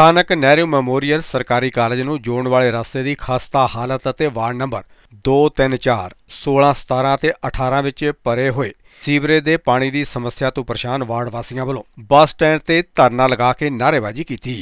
ਸਥਾਨਕ ਨਹਿਰੂ ਮੈਮੋਰੀਅਲ ਸਰਕਾਰੀ ਕਾਲਜ ਨੂੰ ਜੋੜਨ ਵਾਲੇ ਰਸਤੇ ਦੀ ਖਸਤਾ ਹਾਲਤ ਅਤੇ ਵਾਰਡ ਨੰਬਰ 2 3 4 16 17 ਤੇ 18 ਵਿੱਚ ਭਰੇ ਹੋਏ ਸੀਵਰੇਜ ਦੇ ਪਾਣੀ ਦੀ ਸਮੱਸਿਆ ਤੋਂ ਪਰੇਸ਼ਾਨ ਵਾਰਡ ਵਾਸੀਆਂ ਵੱਲੋਂ ਬੱਸ ਸਟੈਂਡ ਤੇ ਧਰਨਾ ਲਗਾ ਕੇ ਨਾਅਰੇਬਾਜ਼ੀ ਕੀਤੀ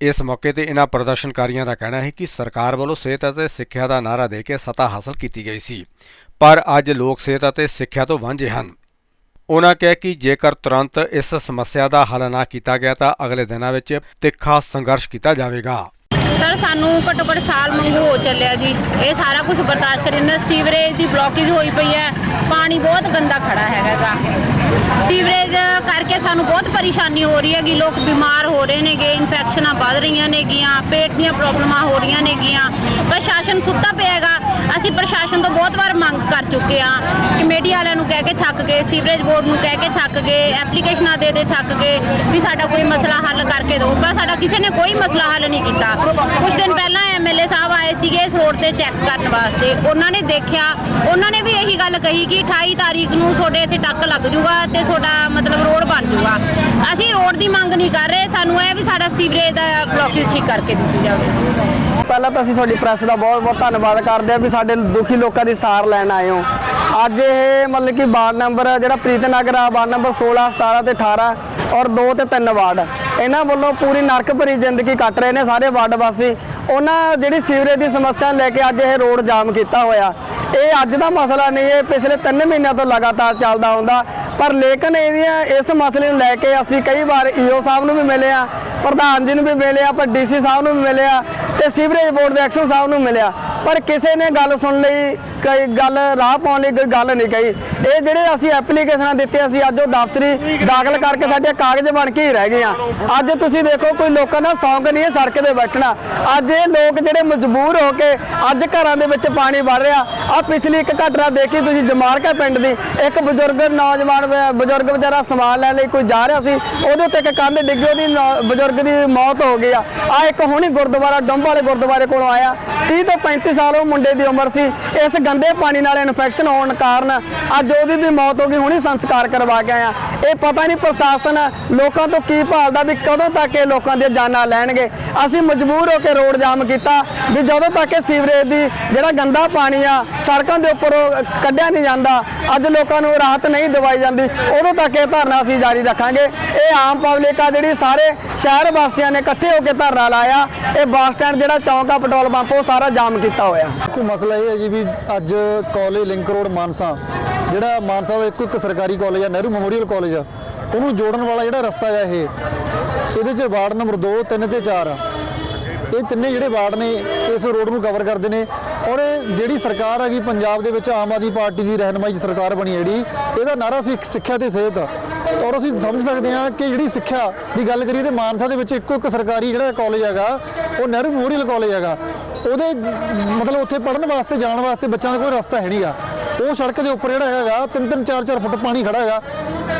ਇਸ ਮੌਕੇ ਤੇ ਇਹਨਾਂ ਪ੍ਰਦਰਸ਼ਨਕਾਰੀਆਂ ਦਾ ਕਹਿਣਾ ਹੈ ਕਿ ਸਰਕਾਰ ਵੱਲੋਂ ਸਿਹਤ ਅਤੇ ਸਿੱਖਿਆ ਦਾ ਨਾਅਰਾ ਦੇ ਕੇ ਸੱਤਾ ਹਾਸਲ ਕੀਤੀ ਗਈ ਸੀ। ਪਰ ਅੱਜ ਲੋਕ ਸਿਹਤ ਅਤੇ ਸਿੱਖਿਆ ਤੋਂ ਵਾਂਝੇ ਹਨ। ਉਨ੍ਹਾਂ ਕਿਹਾ ਕਿ ਜੇਕਰ ਤੁਰੰਤ ਇਸ ਸਮੱਸਿਆ ਦਾ ਹੱਲ ਨਾ ਕੀਤਾ ਗਿਆ ਤਾਂ ਅਗਲੇ ਦਿਨਾਂ ਵਿੱਚ ਤਿੱਖਾ ਸੰਘਰਸ਼ ਕੀਤਾ ਜਾਵੇਗਾ। ਸਰ, ਸਾਨੂੰ ਘੱਟੋ ਘੱਟ ਸਾਲ ਮੰਗੂ ਹੋ ਚੱਲਿਆ ਜੀ। ਇਹ ਸਾਰਾ ਕੁਝ ਬਰਦਾਸ਼ਤ ਕਰਿੰਦਾ ਸੀਵਰੇਜ ਦੀ ਬਲੌਕੇਜ ਹੋਈ ਪਈ ਹੈ। ਪਾਣੀ ਬਹੁਤ ਗੰਦਾ ਖੜਾ ਹੈਗਾ ਸੀਵਰੇਜ ਕਰਕੇ ਸਾਨੂੰ ਬਹੁਤ ਪਰੇਸ਼ਾਨੀ ਹੋ ਰਹੀ ਹੈਗੀ। ਲੋਕ ਬਿਮਾਰ ਹੋ ਰਹੇ ਨੇਗੇ ਇਨਫੈਕਸ਼ਨਾਂ ਵੱਧ ਰਹੀਆਂ ਨੇਗੀਆਂ, ਪੇਟ ਦੀਆਂ ਪ੍ਰੋਬਲਮਾਂ ਹੋ ਰਹੀਆਂ ਨੇਗੀਆਂ। ਪ੍ਰਸ਼ਾਸਨ ਸੁੱਤਾ ਪਿਆ ਹੈਗਾ। ਅਸੀਂ ਪ੍ਰਸ਼ਾਸਨ ਤੋਂ ਬਹੁਤ ਵਾਰ ਮੰਗ ਕਰ ਚੁੱਕੇ ਹਾਂ ਕਮੇਟੀ ਵਾਲਿਆਂ ਨੂੰ ਕੇ ਥੱਕ ਗਏ, ਸੀਵਰੇਜ ਬੋਰਡ ਨੂੰ ਕਹਿ ਕੇ ਥੱਕ ਗਏ, ਐਪਲੀਕੇਸ਼ਨਾਂ ਦੇ ਦੇ ਥੱਕ ਗਏ ਵੀ ਸਾਡਾ ਕੋਈ ਮਸਲਾ ਹੱਲ ਕਰਕੇ ਦਿਓ। ਪਰ ਸਾਡਾ ਕਿਸੇ ਨੇ ਕੋਈ ਮਸਲਾ ਹੱਲ ਨਹੀਂ ਕੀਤਾ। ਕੁਝ ਦਿਨ ਪਹਿਲਾਂ ਸੀਗੇ ਇਸ ਰੋਡ ਤੇ ਚੈੱਕ ਕਰਨ ਵਾਸਤੇ। ਉਹਨਾਂ ਨੇ ਦੇਖਿਆ, ਉਹਨਾਂ ਨੇ ਵੀ ਇਹੀ ਗੱਲ ਕਹੀ ਕਿ 28 ਤਾਰੀਖ ਨੂੰ ਤੁਹਾਡੇ ਇੱਥੇ ਟੱਕ ਲੱਗ ਜੂਗਾ ਤੇ ਤੁਹਾਡਾ ਮਤਲਬ ਰੋਡ ਬਣ ਜੂਗਾ। ਅਸੀਂ ਰੋਡ ਦੀ ਮੰਗ ਨਹੀਂ ਕਰ ਰਹੇ, ਸਾਨੂੰ ਇਹ ਵੀ ਸਾਡਾ ਸੀਵਰੇਜ ਦਾ ਬਲੌਕੇਜ ਠੀਕ ਕਰਕੇ ਦਿੱਤੀ ਜਾਵੇ। ਪਹਿਲਾਂ ਤਾਂ ਅਸੀਂ ਤੁਹਾਡੀ ਪ੍ਰੈਸ ਦਾ ਬਹੁਤ ਬਹੁਤ ਧੰਨਵਾਦ ਕਰਦੇ ਹਾਂ ਵੀ ਸਾਡੇ ਦੁਖੀ ਲੋਕਾਂ ਦੀ ਸਾਰ ਲੈਣ ਆਏ ਹੋ। ਅੱਜ ਇਹ ਮਤਲਬ ਕਿ ਵਾਰਡ ਨੰਬਰ ਜਿਹੜਾ ਪ੍ਰੀਤ ਨਗਰ ਆ, ਵਾਰਡ ਨੰਬਰ 16 17 ਤੇ 18 ਔਰ 2 ਤੇ 3 ਵਾਰਡ। ਇਹਨਾਂ ਵੱਲੋਂ ਪੂਰੀ ਨਰਕ ਭਰੀ ਜ਼ਿੰਦਗੀ ਕੱਟ ਰਹੇ ਨੇ ਸਾਰੇ ਵਾਰਡ ਵਾਸੀ। ਉਹਨਾਂ ਜਿਹੜੀ ਸੀਵਰੇਜ ਦੀ ਸਮੱਸਿਆ ਲੈ ਕੇ ਅੱਜ ਇਹ ਰੋਡ ਜਾਮ ਕੀਤਾ ਹੋਇਆ। ਇਹ ਅੱਜ ਦਾ ਮਸਲਾ ਨਹੀਂ, ਇਹ ਪਿਛਲੇ 3 ਮਹੀਨਿਆਂ ਤੋਂ ਲਗਾਤਾਰ ਚੱਲਦਾ ਹੁੰਦਾ ਪਰ ਲੇਕਿਨ ਇਹਦੀਆਂ ਇਸ ਮਸਲੇ ਨੂੰ ਲੈ ਕੇ ਅਸੀਂ ਕਈ ਵਾਰ ਈਓ ਸਾਹਿਬ ਨੂੰ ਵੀ ਮਿਲੇ ਆ, ਪ੍ਰਧਾਨ ਜੀ ਨੂੰ ਵੀ ਮਿਲੇ ਆ, ਪਰ ਡੀਸੀ ਸਾਹਿਬ ਨੂੰ ਵੀ ਮਿਲੇ ਆ ਤੇ ਸੀਵਰੇਜ ਬੋਰਡ ਦੇ ਐਕਸ਼ਨ ਸਾਹਿਬ ਨੂੰ ਮਿਲਿਆ ਪਰ ਕਿਸੇ ਨੇ ਗੱਲ ਸੁਣ ਲਈ, ਕੋਈ ਗੱਲ ਰਾਹ ਪਾਉਣ ਲਈ ਕੋਈ ਗੱਲ ਨਹੀਂ ਕਹੀ। ਇਹ ਜਿਹੜੇ ਅਸੀਂ ਐਪਲੀਕੇਸ਼ਨਾਂ ਦਿੱਤੀਆਂ ਸੀ, ਅੱਜ ਉਹ ਦਫ਼ਤਰੀ ਦਾਖਲ ਕਰਕੇ ਸਾਡੇ ਕਾਗਜ਼ ਬਣ ਕੇ ਹੀ ਰਹਿ ਗਏ ਆ। ਅੱਜ ਤੁਸੀਂ ਦੇਖੋ, ਕੋਈ ਲੋਕਾਂ ਦਾ ਸ਼ੌਂਕ ਨਹੀਂ ਹੈ ਸੜਕ ਤੇ ਬੈਠਣਾ। ਅੱਜ ਇਹ ਲੋਕ ਜਿਹੜੇ ਮਜਬੂਰ ਹੋ ਕੇ ਅੱਜ ਘਰਾਂ ਦੇ ਵਿੱਚ ਪਾਣੀ ਵੜ ਰਿਹਾ। ਆ ਪਿਛਲੀ ਇੱਕ ਘਟਨਾ ਦੇਖੀ ਤੁਸੀਂ ਜਮਾਰਕਾ ਪਿੰਡ ਦੀ। ਇੱਕ ਬਜ਼ੁਰਗ ਨੌਜਵਾਨ ਬਜ਼ੁਰਗ ਵਿਚਾਰਾ ਸਮਾਨ ਲੈਣ ਲਈ ਕੋਈ ਜਾ ਰਿਹਾ ਸੀ, ਉਹਦੇ ਉੱਤੇ ਇੱਕ ਕੰਧ ਡਿੱਗੀ, ਉਹਦੀ ਬਜ਼ੁਰਗ ਦੀ ਮੌਤ ਹੋ ਗਈ ਆ। ਆ ਇੱਕ ਹੁਣੀ ਗੁਰਦੁਆਰਾ ਡੰਬ ਵਾਲੇ ਗੁਰਦੁਆਰੇ ਕੋਲੋਂ ਆਇਆ। 30 ਤੋਂ 35 ਸਾਲ ਉਹ ਮੁੰਡੇ ਦੀ ਉਮਰ ਸੀ। ਇਸ ਗੰਦੇ ਪਾਣੀ ਨਾਲ ਇਨਫੈਕਸ਼ਨ ਹੋਣ ਕਾਰਨ ਅੱਜ ਉਹਦੀ ਵੀ ਮੌਤ ਹੋ ਗਈ, ਹੁਣੀ ਸੰਸਕਾਰ ਕਰਵਾ ਕੇ ਆਇਆ। ਇਹ ਪਤਾ ਨਹੀਂ ਪ੍ਰਸ਼ਾਸਨ ਲੋਕਾਂ ਤੋਂ ਕੀ ਭਾਲਦਾ ਵੀ ਕਦੋਂ ਤੱਕ ਇਹ ਲੋਕਾਂ ਦੀਆਂ ਜਾਨਾਂ ਲੈਣਗੇ। ਅਸੀਂ ਮਜਬੂਰ ਹੋ ਕੇ ਰੋਡ ਜਾਮ ਕੀਤਾ ਵੀ ਜਦੋਂ ਤੱਕ ਇਹ ਸੀਵਰੇਜ ਦੀ ਜਿਹੜਾ ਗੰਦਾ ਪਾਣੀ ਆ, ਸੜਕਾਂ ਦੇ ਉੱਪਰ ਕੱਢਿਆ ਨਹੀਂ ਜਾਂਦਾ, ਅੱਜ ਲੋਕਾਂ ਨੂੰ ਰਾਹਤ ਨਹੀਂ ਦਵਾਈ ਜਾਂਦੀ। ਉਦੋਂ ਤੱਕ ਇਹ ਧਰਨਾ ਅਸੀਂ ਜਾਰੀ ਰੱਖਾਂਗੇ। ਇਹ ਆਮ ਪਬਲਿਕ ਆ ਜਿਹੜੀ ਸਾਰੇ ਸ਼ਹਿਰ ਵਾਸੀਆਂ ਨੇ ਇਕੱਠੇ ਹੋ ਕੇ ਧਰਨਾ ਲਾਇਆ। ਇਹ ਬੱਸ ਸਟੈਂਡ ਜਿਹੜਾ ਚੌਂਕ ਆ, ਪੈਟਰੋਲ ਪੰਪ, ਉਹ ਸਾਰਾ ਜਾਮ ਕੀਤਾ ਹੋਇਆ। ਕੋਈ ਮਸਲਾ ਇਹ ਹੈ ਜੀ ਵੀ ਅੱਜ ਕਾਲਜ ਲਿੰਕ ਰੋਡ ਮਾਨਸਾ, ਜਿਹੜਾ ਮਾਨਸਾ ਦਾ ਇੱਕੋ ਇੱਕ ਸਰਕਾਰੀ ਕਾਲਜ ਆ, ਨਹਿਰੂ ਮੈਮੋਰੀਅਲ ਕਾਲਜ ਆ, ਉਹਨੂੰ ਜੋੜਨ ਵਾਲਾ ਜਿਹੜਾ ਰਸਤਾ ਹੈ ਇਹ, ਇਹਦੇ 'ਚ ਵਾਰਡ ਨੰਬਰ 2 3 ਤੇ 4 ਇਹ ਤਿੰਨੇ ਜਿਹੜੇ ਵਾਰਡ ਨੇ, ਇਸ ਰੋਡ ਨੂੰ ਕਵਰ ਕਰਦੇ ਨੇ। ਔਰ ਇਹ ਜਿਹੜੀ ਸਰਕਾਰ ਹੈਗੀ ਪੰਜਾਬ ਦੇ ਵਿੱਚ ਆਮ ਆਦਮੀ ਪਾਰਟੀ ਦੀ ਰਹਿਨਮਾਈ 'ਚ ਸਰਕਾਰ ਬਣੀ ਹੈ ਜਿਹੜੀ, ਇਹਦਾ ਨਾਰਾ ਸੀ ਸਿੱਖਿਆ ਤੇ ਸਿਹਤ ਔਰ ਅਸੀਂ ਸਮਝ ਸਕਦੇ ਹਾਂ ਕਿ ਜਿਹੜੀ ਸਿੱਖਿਆ ਦੀ ਗੱਲ ਕਰੀਏ ਤੇ ਮਾਨਸਾ ਦੇ ਵਿੱਚ ਇੱਕੋ ਇੱਕ ਸਰਕਾਰੀ ਜਿਹੜਾ ਕਾਲਜ ਹੈਗਾ, ਉਹ ਨਹਿਰੂ ਮੈਮੋਰੀਅਲ ਕਾਲਜ ਹੈਗਾ। ਉਹਦੇ ਮਤਲਬ ਉੱਥੇ ਪੜਨ ਵਾਸਤੇ, ਜਾਣ ਵਾਸਤੇ ਬੱਚਿਆਂ ਦਾ ਕੋਈ ਰਸਤਾ ਹੈ ਨਹੀਂਗਾ। ਉਹ ਸੜਕ ਦੇ ਉੱਪਰ ਜਿਹੜਾ ਹੈਗਾ, ਤਿੰਨ ਤਿੰਨ, ਚਾਰ ਚਾਰ ਫੁੱਟ ਪਾਣੀ ਖੜਾ ਹੈਗਾ।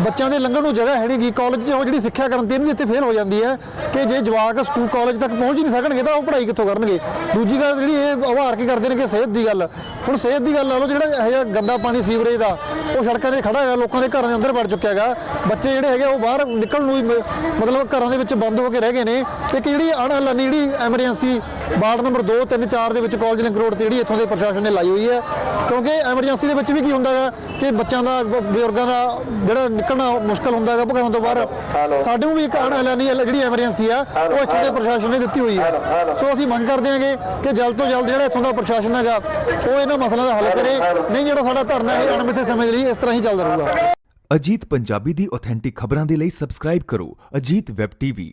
ਬੱਚਿਆਂ ਦੇ ਲੰਘਣ ਨੂੰ ਜਗ੍ਹਾ ਹੈ ਨਹੀਂਗੀ। ਕਾਲਜ 'ਚ ਉਹ ਜਿਹੜੀ ਸਿੱਖਿਆ ਕਰਨ ਤੇ ਇਹਨਾਂ ਦੀ ਇੱਥੇ ਫੇਲ ਹੋ ਜਾਂਦੀ ਹੈ ਕਿ ਜੇ ਜਵਾਕ ਸਕੂਲ ਕਾਲਜ ਤੱਕ ਪਹੁੰਚ ਹੀ ਨਹੀਂ ਸਕਣਗੇ ਤਾਂ ਉਹ ਪੜ੍ਹਾਈ ਕਿੱਥੋਂ ਕਰਨਗੇ? ਦੂਜੀ ਗੱਲ ਜਿਹੜੀ ਇਹ ਉਭਾਰ ਕੇ ਕਰਦੇ ਨੇ ਕਿ ਸਿਹਤ ਦੀ ਗੱਲ। ਹੁਣ ਸਿਹਤ ਦੀ ਗੱਲ ਲਾ ਲਓ, ਜਿਹੜਾ ਇਹ ਗੰਦਾ ਪਾਣੀ ਸੀਵਰੇਜ ਦਾ, ਉਹ ਸੜਕਾਂ ਤੇ ਖੜਾ ਹੈਗਾ, ਲੋਕਾਂ ਦੇ ਘਰਾਂ ਦੇ ਅੰਦਰ ਵੜ ਚੁੱਕਿਆ ਹੈਗਾ। ਬੱਚੇ ਜਿਹੜੇ ਹੈਗੇ ਉਹ ਬਾਹਰ ਨਿਕਲਣ ਨੂੰ ਹੀ ਮਤਲਬ ਘਰਾਂ ਦੇ ਵਿੱਚ ਬੰਦ ਹੋ ਕੇ ਰਹਿ ਗਏ ਨੇ। ਤੇ ਇੱਕ ਜਿਹੜੀ ਅਣਹਲਾਨੀ ਜਿਹੜੀ ਐਮਰਜੈਂਸੀ ਵਾਰਡ ਨੰਬਰ 2 3 4 ਦੇ ਵਿੱਚ ਕਾਲਜ ਲਿੰਕ ਰੋਡ ਤੇ ਜਿਹੜੀ ਇੱਥੋਂ ਦੇ ਪ੍ਰਸ਼ਾਸਨ ਨੇ ਲਾਈ ਹੋਈ ਹੈ। ਕਿਉਂਕਿ ਐਮਰਜੈਂਸੀ ਦੇ ਵਿੱਚ ਵੀ ਕੀ ਹੁੰਦਾ ਹੈ ਕਿ ਬੱਚਿਆਂ ਦਾ ਬਜ਼ੁਰਗਾਂ ਦਾ ਜਿਹੜਾ ਨਿਕਲਣਾ ਮੁਸ਼ਕਲ ਹੁੰਦਾ ਹੈਗਾ ਘਰਾਂ ਤੋਂ ਬਾਹਰ ਸਾਡੇ ਨੂੰ ਵੀ ਇੱਕ ਅਣਹਲਾਨੀ ਹੈ ਜਿਹੜੀ ਐਮਰਜੈਂਸੀ ਆ ਉਹ ਇੱਥੋਂ ਦੇ ਪ੍ਰਸ਼ਾਸਨ ਨੇ ਦਿੱਤੀ ਹੋਈ ਹੈ। ਸੋ ਅਸੀਂ ਮੰਗ ਕਰਦੇ ਹਾਂਗੇ ਕਿ ਜਲਦ ਤੋਂ ਜਲਦ ਜਿਹੜਾ ਇੱਥੋਂ ਦਾ ਪ੍ਰਸ਼ਾਸਨ ਹੈਗਾ ਉਹ ਇਹਨਾਂ ਮਸਲਿਆਂ ਦਾ ਹੱਲ ਕਰੇ। ਨਹੀਂ ਜਿਹੜਾ ਸਾਡਾ ਧਰਨਾ ਹੈ ਅਣਮਿੱਥੇ ਸਮੇਂ ਦੇ ਲਈ ਇਸ ਤਰ੍ਹਾਂ ਹੀ ਚੱਲਦਾ ਰਹੂਗਾ। ਅਜੀਤ ਪੰਜਾਬੀ ਦੀ ਆਥੈਂਟਿਕ ਖਬਰਾਂ ਦੇ ਲਈ ਸਬਸਕ੍ਰਾਈਬ ਕਰੋ। Ajit web TV